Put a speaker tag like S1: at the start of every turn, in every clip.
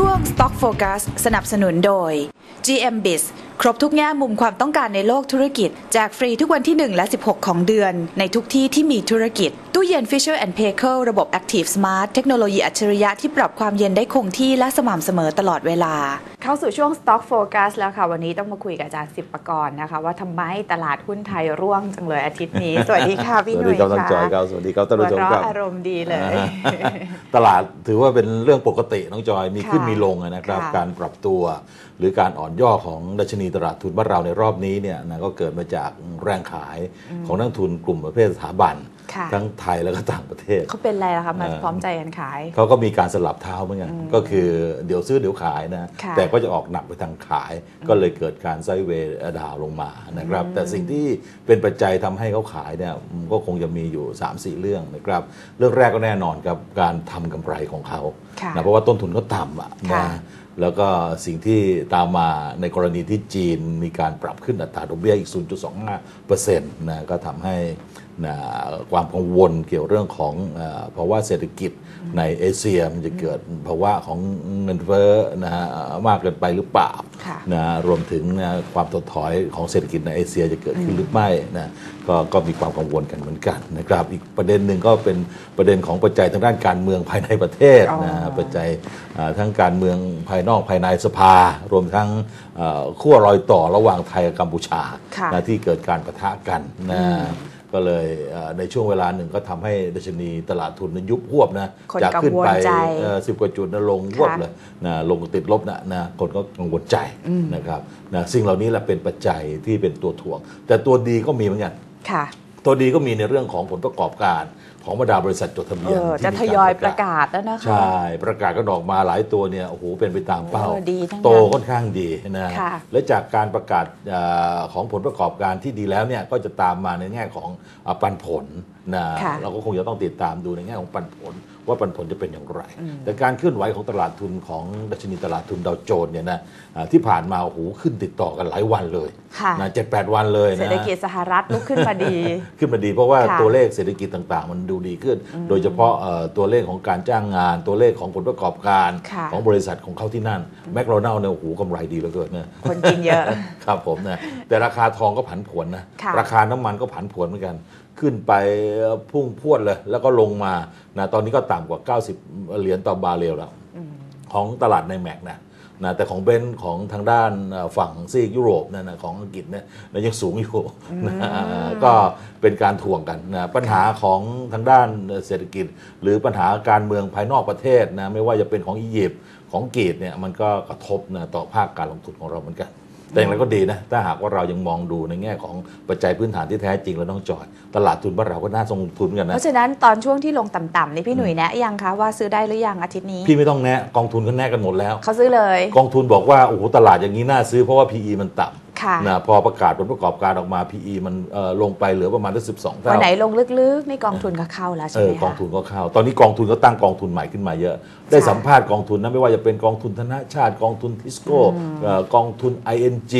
S1: ช่วง Stock Focus สนับสนุนโดย GMBIS ครบทุกแง่มุมความต้องการในโลกธุรกิจแจกฟรีทุกวันที่ 1 และ 16 ของเดือน ในทุกที่ที่มีธุรกิจ ตู้เย็น Fisher p a y k e ระบบ Active Smart เทคโนโลยีอัจฉริยะที่ปรับความเย็นได้คงที่และสม่ำเสมอตลอดเวลา เข้าสู่ช่วง Stock Focus แล้วค่ะ วันนี้ต้องมาคุยกับอาจารย์สิบประกรณ์นะคะว่าทำไมตลาดหุ้นไทยร่วงจังเลยอาทิตย์นี้ สวัสดีค่ะพี่
S2: ส
S1: ห
S2: วัส
S1: นุ่
S2: ดี
S1: ย
S2: ครับท่าน
S1: ค่ะ
S2: จอยครับสวัสดีครับท่าน
S1: หัว
S2: ผู้ชม
S1: เราะ
S2: ครับ
S1: อารมณ์ดีเลย
S2: อ่าฮะตลาดถือว่าเป็นเรื่องปกติน้องจอยมี
S1: ค่ะ
S2: ขึ้นมีลงนะครับ
S1: ค่ะ
S2: การปรับตัว หรือการอ่อนย่อของดัชนีตลาดทุนบ้านเราในรอบนี้เนี่ยนะก็เกิดมาจากแรงขายของนักทุนกลุ่มประเภทสถาบัน
S1: ค่ะ
S2: ทั้งไทยแล้วก็ต่างประเทศ
S1: เขาเป็นอะไรล่ะคะมา
S2: เอ่อ
S1: พร้อมใจกันขาย
S2: เขาก็มีการสลับเท้าเหมือนกันก็คือเดี๋ยวซื้อเดี๋ยวขายนะ
S1: ค่ะ
S2: แต่ก็จะออกหนักไปทางขาย ก็เลยเกิดการไซด์เวย์ดาวลงมานะครับ แต่สิ่งที่เป็นปัจจัยทำให้เขาขายเนี่ยมันก็คงจะมีอยู่ 3-4 เรื่องนะครับ เรื่องแรกก็แน่นอนครับการทำกำไรของเขา
S1: ค่ะ
S2: นะเพราะว่าต้นทุนเขาต่ำอะ
S1: ค่ะ
S2: นะ แล้วก็สิ่งที่ตามมาในกรณีที่จีนมีการปรับขึ้นอัตราดอกเบี้ยอีก 0.25%นะก็ทำให้นะความกังวลเกี่ยวเรื่องของเออภาวะเศรษฐกิจในเอเชียมันจะเกิดภาวะของเงินเฟ้อนะฮะมากเกินไปหรือเปล่า
S1: ค่ะ
S2: นะรวมถึงนะความถดถอยของเศรษฐกิจในเอเชียจะเกิดขึ้นหรือไม่นะก็ก็มีความกังวลกันเหมือนกันนะครับ อีกประเด็นหนึ่งก็เป็นประเด็นของปัจจัยทางด้านการเมืองภายในประเทศนะ
S1: อ๋อ
S2: ปัจจัยอ่าทั้งการเมืองภายนอกภายในสภา รวมทั้งเอ่อขั้วรอยต่อระหว่างไทยกับกัมพูชา
S1: ค่ะ
S2: นะที่เกิดการประทะกันนะก็เลยเอ่อในช่วงเวลาหนึ่งก็ทำให้ดัชนีตลาดทุนนั้นยุบหวบนะ
S1: คน
S2: จากขึ้นไป
S1: กังวลใจ
S2: สิบกว่าจุดนะลงหวบ
S1: ค่ะ
S2: เลยนะลงติดลบนะนะคนก็กังวลใจนะครับนะสิ่งเหล่านี้แหละเป็นปัจจัยที่เป็นตัวถ่วง แต่ตัวดีก็มีเหมือนกัน
S1: ค่ะ
S2: ตัวดีก็มีในเรื่องของผลประกอบการของบรรดาบริษัทจดทะ
S1: เอ
S2: เบียน
S1: อ
S2: ที่
S1: จะ
S2: มี
S1: ท
S2: ก
S1: ยอย
S2: ป
S1: ประระ
S2: กาศ
S1: กาศแล้วนะคะ
S2: ใช่ ประกาศก็ออกมาหลายตัวเนี่ยโอ้โหเป็นไปตามเป้า
S1: เออดีทั้งนั้น
S2: โตค่อนข้างดีนะ
S1: ค่ะ
S2: และจากการประกาศเอ่อของผลประกอบการที่ดีแล้วเนี่ยก็จะตามมาในแง่ของอะปันผลนะ
S1: ค่ะ
S2: เราก็คงจะต้องติดตามดูในแง่ของปันผล ว่าปันผลจะเป็นอย่างไร แต่การเคลื่อนไหวของตลาดทุนของดัชนีตลาดทุนดาวโจนส์เนี่ยนะอ่าที่ผ่านมาโอ้โหขึ้นติดต่อกันหลายวันเลย
S1: ค่ะ
S2: นะเจ็ดแปดวันเลยนะ
S1: เศรษฐกิจสหรัฐลุกขึ้นมาดี
S2: ขึ้นมาดีเพราะว่า
S1: ค่ะ
S2: ตัวเลขเศรษฐกิจต่างๆ มันดูดีขึ้น โดยเฉพาะเอ่อตัวเลขของการจ้างงาน ตัวเลขของผลประกอบการ
S1: ค่ะ
S2: ของบริษัทของเขาที่นั่นแมคโดนัลเนี่ยโอ้โหกำไรดีเหลือเกินนะ
S1: คนกินเยอะ
S2: ครับผมนะแต่ราคาทองก็ผันผวนนะ
S1: ค่ะ
S2: ราคาน้ำมันก็ผันผวนเหมือนกันขึ้นไปพุ่งพรวดเลย แล้วก็ลงมานะตอนนี้ก็ต่ำกว่า 90 เหรียญต่อบาร์เรลแล้ว ของตลาดในแม็กนะ นะแต่ของเบนซ์ของทางด้านเอ่อฝั่งซีกยุโรปเนยนะของอังกฤษเนี่ยนะยังสูงอยู่นะก็เป็นการถ่วงกันนะปัญหาของทางด้านเศรษฐกิจ หรือปัญหาการเมืองภายนอกประเทศนะไม่ว่าจะเป็นของอียิปต์ของกรีกเนี่ยมันก็กระทบนะต่อภาคการลงทุนของเราเหมือนกัน แต่อย่างไรก็ดีนะ ถ้าหากว่าเรายังมองดูในแง่ของปัจจัยพื้นฐานที่แท้จริงแล้วต้องจอยตลาดทุนบ้านเราก็น่าลงทุนกัน
S1: เพ
S2: นะ
S1: ราะฉะนั้นตอนช่วงที่ลงต่ำๆนี่พี่หนุ่ยแนะยังคะว่าซื้อได้หรือยังอาทิตย์นี้
S2: พี่ไม่ต้องแนะกองทุนก็แนะกันหมดแล้ว
S1: เขาซื้อเลย
S2: กองทุนบอกว่าโอ้โหตลาดอย่างนี้น่าซื้อเพราะว่า PE มันต่
S1: ค่ะำ
S2: นะพอประกาศผลประกอบการออกมา PE มันเอ่อลงไปเหลือประมาณได้สิบสอง
S1: วั
S2: เท่าน
S1: ไหนลงลึกๆนี่กองทุนก็เข้าแล้วใช่
S2: เอ
S1: ไหม
S2: อ
S1: คะ
S2: กองทุนก็เข้า ตอนนี้กองทุนก็ตั้งกองทุนใหม่ขึ้นมาเยอะ ได้สัมภาษณ์กองทุนนะไม่ว่าจะเป็นกองทุนธนาชาติกองทุนทิสโก้เอ่อกองทุน ING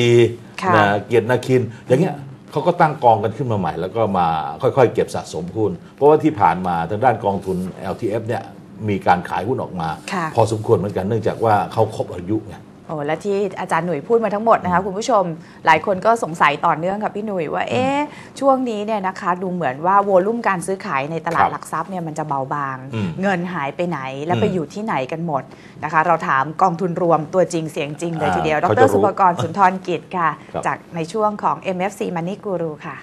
S1: ค่ะ
S2: นะเกียรตินาคิน อย่างเงี้ยเขาก็ตั้งกองกันขึ้นมาใหม่ แล้วก็มาค่อยๆ เก็บสะสมหุ้น เพราะว่าที่ผ่านมาทางด้านกองทุน LTF เนี่ยมีการขายหุ้นออกมา
S1: ค่ะ
S2: พอสมควรเหมือนกันเนื่องจากว่าเขาครบอายุไง
S1: โอ้และที่อาจารย์หนุ่ยพูดมาทั้งหมดนะคะคุณผู้ชมหลายคนก็สงสัยต่อเนื่องกับพี่หนุ่ยว่าเอ๊ะช่วงนี้เนี่ยนะคะดูเหมือนว่าโวลุ่มการซื้อขายในตลาด
S2: ครับ
S1: หลักทรัพย์เนี่ยมันจะเบาบาง
S2: อืม
S1: เงินหายไปไหนและ
S2: อืม
S1: ไปอยู่ที่ไหนกันหมดนะคะ เราถามกองทุนรวมตัวจริงเสียงจริงเลย
S2: อ่า
S1: ทีเดียวด
S2: เขา
S1: ร
S2: จะรู้
S1: สุภกรสุนทรกิจค่ะ
S2: ครับ
S1: จากในช่วงของ MFC Money Guru ค่ะ